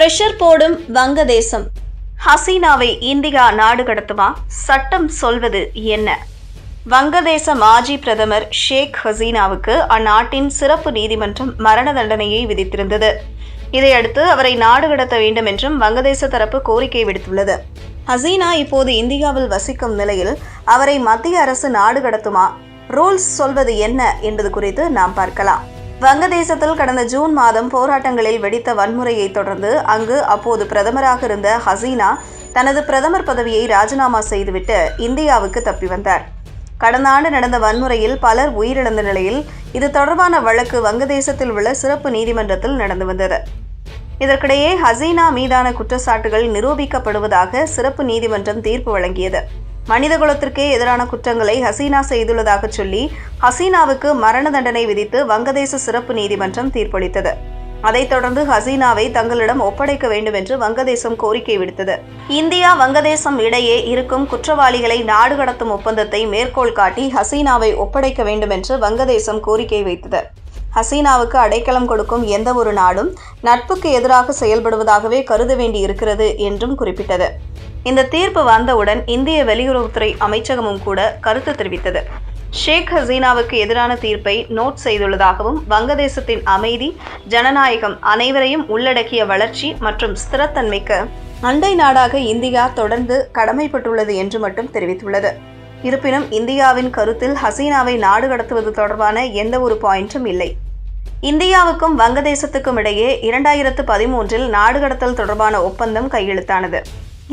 Pressure போடும் வங்கதேசம். ஹசீனாவை India நாடு கடத்துமா? சட்டம் சொல்வது என்ன? வங்கதேச மாஜி பிரதமர் ஷேக் ஹசீனாவுக்கு அந்நாட்டின் சிறப்பு நீதிமன்றம் மரண தண்டனையை விதித்திருந்தது. இதையடுத்து அவரை நாடு கடத்த வேண்டும் என்றும் வங்கதேச தரப்பு கோரிக்கை விடுத்துள்ளது. ஹசீனா இப்போது இந்தியாவில் வசிக்கும் நிலையில் அவரை மத்திய அரசு நாடு கடத்துமா? ரூல்ஸ் சொல்வது என்ன என்பது குறித்து நாம் பார்க்கலாம். வங்கதேசத்தில் கடந்த ஜூன் மாதம் போராட்டங்களில் வெடித்த வன்முறையை தொடர்ந்து அங்கு அப்போது பிரதமராக இருந்த ஹசீனா தனது பிரதமர் பதவியை ராஜினாமா செய்துவிட்டு இந்தியாவுக்கு தப்பி வந்தார். கடந்த ஆண்டு நடந்த வன்முறையில் பலர் உயிரிழந்த நிலையில் இது தொடர்பான வழக்கு வங்கதேசத்தில் உள்ள சிறப்பு நீதிமன்றத்தில் நடந்து வந்தது. இதற்கிடையே ஹசீனா மீதான குற்றச்சாட்டுகள் நிரூபிக்கப்படுவதாக சிறப்பு நீதிமன்றம் தீர்ப்பு வழங்கியது. மனிதகுலத்திற்கே எதிரான குற்றங்களை ஹசீனா செய்துள்ளதாக சொல்லி ஹசீனாவுக்கு மரண தண்டனை விதித்து வங்கதேச சிறப்பு நீதிமன்றம் தீர்ப்பளித்தது. அதைத் தொடர்ந்து ஹசீனாவை தங்களிடம் ஒப்படைக்க வேண்டும் என்று வங்கதேசம் கோரிக்கை விடுத்தது. இந்தியா வங்கதேசம் இடையே இருக்கும் குற்றவாளிகளை நாடு கடத்தும் ஒப்பந்தத்தை மேற்கோள் காட்டி ஹசீனாவை ஒப்படைக்க வேண்டும் என்று வங்கதேசம் கோரிக்கை வைத்தது. ஹசீனாவுக்கு அடைக்கலம் கொடுக்கும் எந்த ஒரு நாடும் நட்புக்கு எதிராக செயல்படுவதாகவே கருத வேண்டி இருக்கிறது என்றும் குறிப்பிட்டது. இந்த தீர்ப்பு வந்தவுடன் இந்திய வெளியுறவுத்துறை அமைச்சகமும் கூட கருத்து தெரிவித்தது. ஷேக் ஹசீனாவுக்கு எதிரான தீர்ப்பை நோட் செய்துள்ளதாகவும் வங்கதேசத்தின் அமைதி ஜனநாயகம் அனைவரையும் உள்ளடக்கிய வளர்ச்சி மற்றும் ஸ்திரத்தன்மைக்கு அண்டை நாடாக இந்தியா தொடர்ந்து கடமைப்பட்டுள்ளது என்று மட்டும் தெரிவித்துள்ளது. இருப்பினும் இந்தியாவின் கருத்தில் ஹசீனாவை நாடு கடத்துவது தொடர்பான எந்த ஒரு பாயிண்ட்டும் இல்லை. இந்தியாவுக்கும் வங்கதேசத்துக்கும் இடையே இரண்டாயிரத்து பதிமூன்றில் நாடு கடத்தல் தொடர்பான ஒப்பந்தம் கையெழுத்தானது.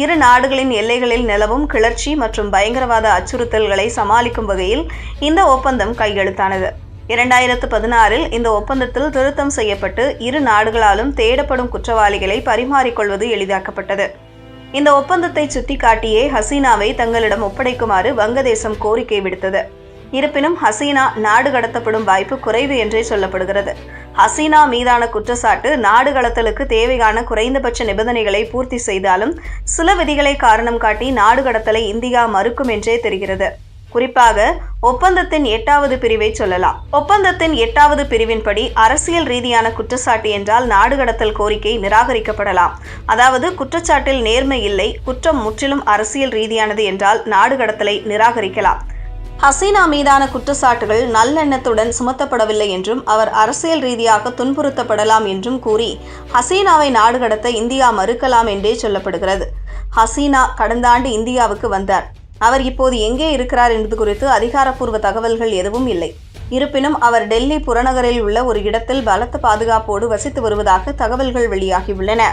இரு நாடுகளின் எல்லைகளில் நிலவும் கிளர்ச்சி மற்றும் பயங்கரவாத அச்சுறுத்தல்களை சமாளிக்கும் வகையில் இந்த ஒப்பந்தம் கையெழுத்தானது. இரண்டாயிரத்து பதினாறில் இந்த ஒப்பந்தத்தில் திருத்தம் செய்யப்பட்டு இரு நாடுகளாலும் தேடப்படும் குற்றவாளிகளை பரிமாறிக்கொள்வது எளிதாக்கப்பட்டது. இந்த ஒப்பந்தத்தை சுட்டிக்காட்டியே ஹசீனாவை தங்களிடம் ஒப்படைக்குமாறு வங்கதேசம் கோரிக்கை விடுத்தது. இருப்பினும் ஹசீனா நாடு கடத்தப்படும் வாய்ப்பு குறைவு என்றே சொல்லப்படுகிறது. ஹசீனா மீதான குற்றச்சாட்டு நாடு கடத்தலுக்கு தேவையான குறைந்தபட்ச நிபந்தனைகளை பூர்த்தி செய்தாலும் சில விதிகளை காரணம் காட்டி நாடு கடத்தலை இந்தியா மறுக்கும் என்றே தெரிகிறது. குறிப்பாக ஒப்பந்தத்தின் எட்டாவது பிரிவை சொல்லலாம். ஒப்பந்தத்தின் எட்டாவது பிரிவின்படி அரசியல் ரீதியான குற்றச்சாட்டு என்றால் நாடு கடத்தல் கோரிக்கை நிராகரிக்கப்படலாம். அதாவது குற்றச்சாட்டில் நேர்மை இல்லை குற்றம் முற்றிலும் அரசியல் ரீதியானது என்றால் நாடு கடத்தலை நிராகரிக்கலாம். ஹசீனா மீதான குற்றச்சாட்டுகள் நல்லெண்ணத்துடன் சுமத்தப்படவில்லை என்றும் அவர் அரசியல் ரீதியாக துன்புறுத்தப்படலாம் என்றும் கூறி ஹசீனாவை நாடு கடத்த இந்தியா மறுக்கலாம் என்றே சொல்லப்படுகிறது. ஹசீனா கடந்த ஆண்டு இந்தியாவுக்கு வந்தார். அவர் இப்போது எங்கே இருக்கிறார் என்பது குறித்து அதிகாரப்பூர்வ தகவல்கள் எதுவும் இல்லை. இருப்பினும் அவர் டெல்லி புறநகரில் உள்ள ஒரு இடத்தில் பலத்த பாதுகாப்போடு வசித்து வருவதாக தகவல்கள் வெளியாகியுள்ளன.